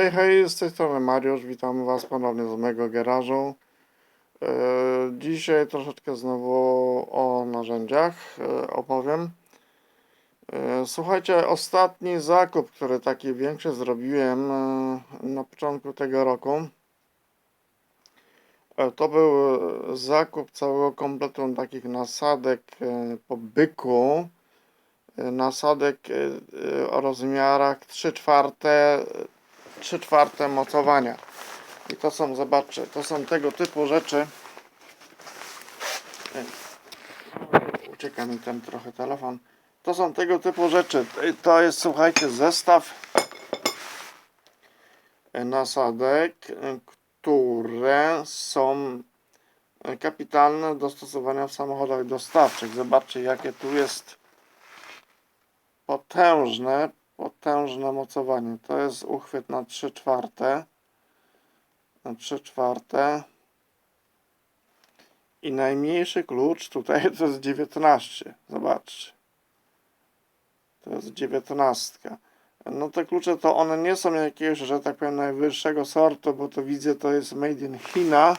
Hej, hej, z tej strony Mariusz, witam Was ponownie z mojego garażu. E, Dzisiaj troszeczkę znowu o narzędziach e, opowiem. E, Słuchajcie, ostatni zakup, który taki większy zrobiłem na początku tego roku, to był zakup całego kompletu takich nasadek po byku, nasadek o rozmiarach 3 czwarte 3 czwarte mocowania. I to są, zobaczcie, to są tego typu rzeczy. Ucieka mi ten trochę telefon. To są tego typu rzeczy. To jest, słuchajcie, zestaw nasadek, które są kapitalne do stosowania w samochodach dostawczych. Zobaczcie, jakie tu jest potężne, potężne mocowanie. To jest uchwyt na 3 czwarte. Na 3 czwarte. I najmniejszy klucz tutaj to jest 19. Zobaczcie. To jest 19. No te klucze to one nie są jakiegoś, że tak powiem, najwyższego sortu, bo to widzę to jest made in China.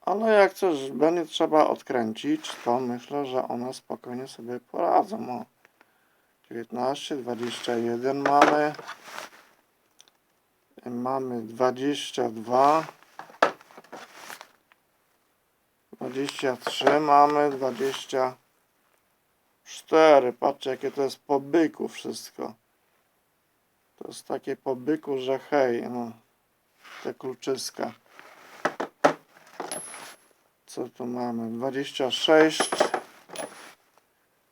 Ale jak coś będzie trzeba odkręcić, to myślę, że one spokojnie sobie poradzą. O. 19, 21 mamy. Mamy 22. 23 mamy, 24. Patrzcie, jakie to jest po byku wszystko. To jest takie po byku, że hej, no, te kluczyska. Co tu mamy? 26.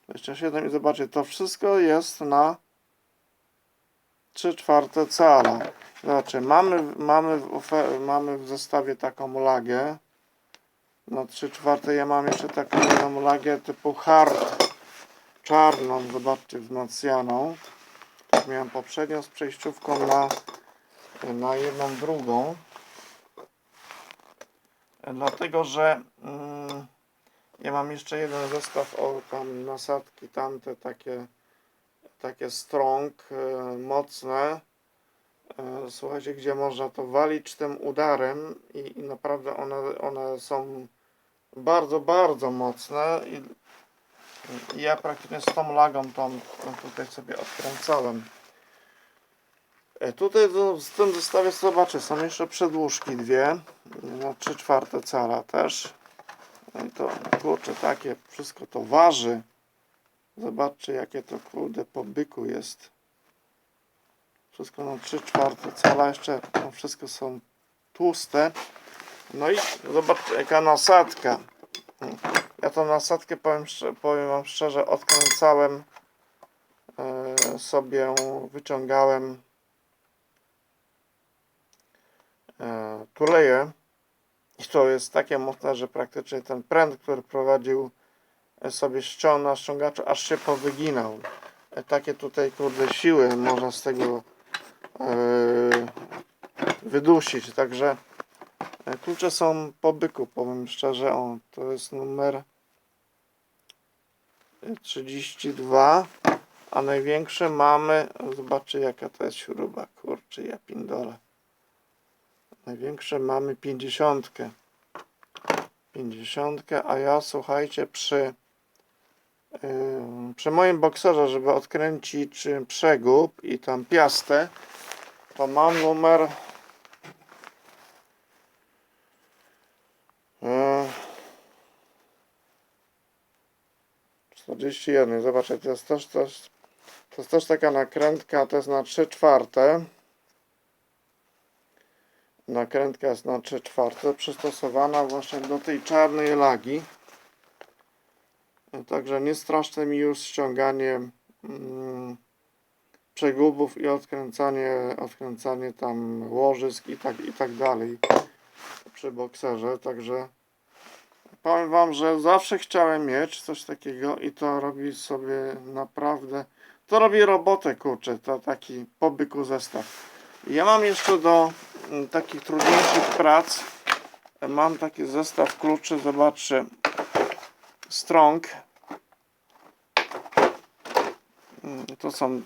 27 i zobaczcie, to wszystko jest na 3 czwarte cala. Znaczy, mamy, mamy, w mamy w zestawie taką lagę. Na 3 czwarte ja mam jeszcze taką jedną lagę typu hard. Czarną, zobaczcie, wzmacnianą. Tak miałem poprzednio z przejściówką na, na jedną drugą. Dlatego, że mm, ja mam jeszcze jeden zestaw o tam nasadki, tamte takie, takie strong, e, mocne. E, słuchajcie, gdzie można to walić tym udarem i, i naprawdę one, one są bardzo, bardzo mocne i, i ja praktycznie z tą lagą tą tutaj sobie odkręcałem. E, Tutaj w tym zestawie zobaczę, są jeszcze przedłużki dwie, na 3 czwarte cala też. No i to kurczę, takie wszystko to waży. Zobaczcie, jakie to kurde po byku jest. Wszystko na 3 czwarte cala, jeszcze to wszystko są tłuste. No i zobaczcie, jaka nasadka. Ja tą nasadkę, powiem, powiem Wam szczerze, odkręcałem e, sobie, wyciągałem e, tuleję. I to jest takie mocne, że praktycznie ten pręt, który prowadził e, sobie ściąg na ściągaczu, aż się powyginał. E, Takie tutaj kurde siły można z tego e, wydusić. Także klucze są po byku, powiem szczerze. O, to jest numer e, 32. A największe mamy, zobaczcie jaka to jest śruba, kurczę, ja pindole. Największe mamy 50. 50, a ja słuchajcie przy przy moim bokserze, żeby odkręcić przegub i tam piastę, to mam numer yy, 41. Zobaczcie, to jest też, też to jest też taka nakrętka, to jest na 3 czwarte. Nakrętka jest na 3 czwarte, przystosowana właśnie do tej czarnej lagi. Także nie straszne mi już ściąganie mm, przegubów i odkręcanie, odkręcanie tam łożysk i tak, i tak dalej przy bokserze. Także powiem Wam, że zawsze chciałem mieć coś takiego i to robi sobie naprawdę, to robi robotę kurczę, to taki pobyku zestaw. Ja mam jeszcze do takich trudniejszych prac, mam taki zestaw kluczy, zobaczcie, Strong. Mm, To są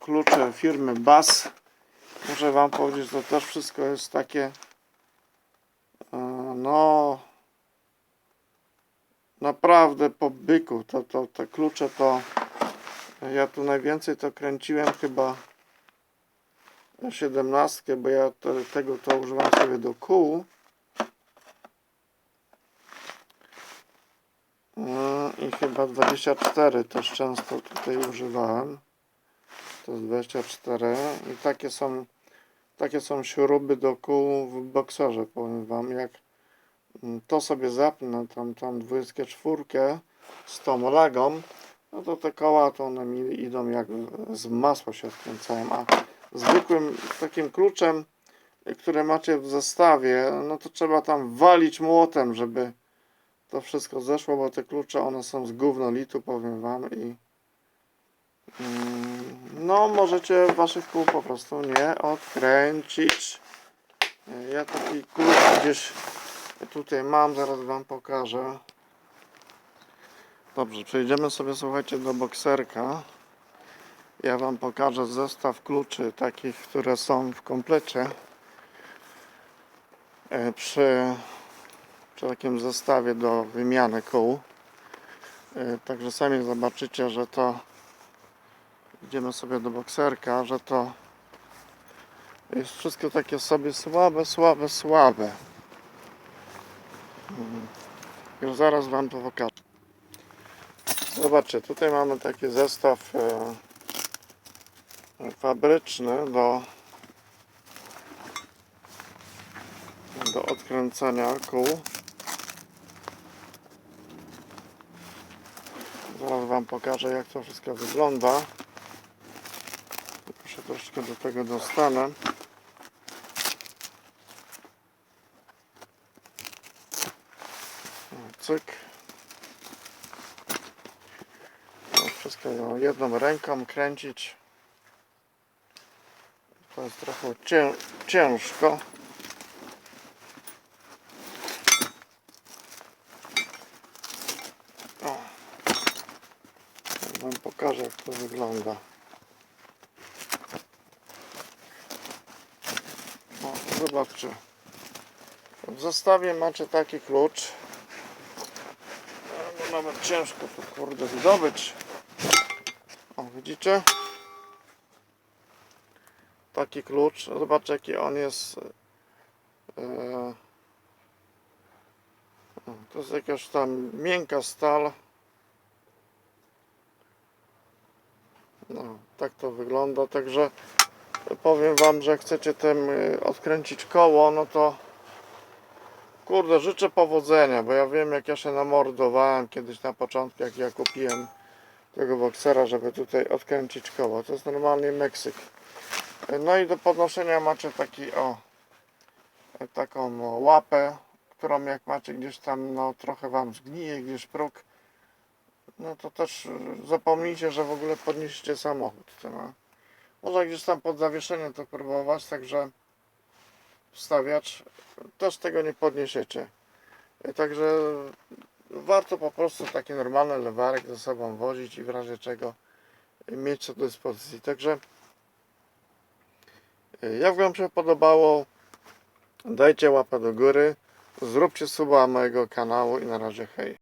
klucze firmy BAS. Muszę Wam powiedzieć, że to też wszystko jest takie e, no naprawdę po byku. To, to, te klucze to ja tu najwięcej to kręciłem chyba 17, bo ja te, tego to używam sobie do kół. Mm, I chyba 24 też często tutaj używałem. To jest 24 i takie są takie są śruby do kół w bokserze, powiem wam, jak mm, to sobie zapnę, tam, tam 24 z tą lagą, no to te koła to one mi idą jak z masła się odkręcają, a zwykłym takim kluczem, które macie w zestawie, no to trzeba tam walić młotem, żeby to wszystko zeszło, bo te klucze one są z gównolitu, powiem wam i mm, no możecie waszych kół po prostu nie odkręcić. Ja taki klucz gdzieś tutaj mam, zaraz wam pokażę. Dobrze, przejdziemy sobie słuchajcie do bokserka. Ja wam pokażę zestaw kluczy takich, które są w komplecie. E, Przy, przy takim zestawie do wymiany kół. E, Także sami zobaczycie, że to idziemy sobie do bokserka, że to jest wszystko takie sobie słabe, słabe, słabe. Mhm. Już zaraz wam to pokażę. Zobaczcie, tutaj mamy taki zestaw e, fabryczny do do odkręcania kół. Zaraz wam pokażę jak to wszystko wygląda. Się troszeczkę do tego dostanę. Cyk. To wszystko jedną ręką kręcić. To jest trochę cię, ciężko. O. Wam pokażę jak to wygląda. O, zobaczcie. W zestawie macie taki klucz. No, nawet ciężko to kurde zdobyć. O, widzicie? Taki klucz. Zobaczcie jaki on jest. e, To jest jakaś tam miękka stal. No, tak to wygląda. Także powiem Wam, że chcecie tym y, odkręcić koło, no to kurde, życzę powodzenia, bo ja wiem jak ja się namordowałem kiedyś na początku, jak ja kupiłem tego boksera, żeby tutaj odkręcić koło. To jest normalnie Meksyk. No i do podnoszenia macie taki o taką łapę, którą jak macie gdzieś tam no trochę wam zgnije, gdzieś próg, no to też zapomnijcie, że w ogóle podnieście samochód. No. Można gdzieś tam pod zawieszeniem to próbować, także wstawiacz też tego nie podniesiecie. Także warto po prostu taki normalny lewarek ze sobą wozić i w razie czego mieć do dyspozycji. Także jak Wam się podobało, dajcie łapę do góry, zróbcie suba mojego kanału i na razie hej.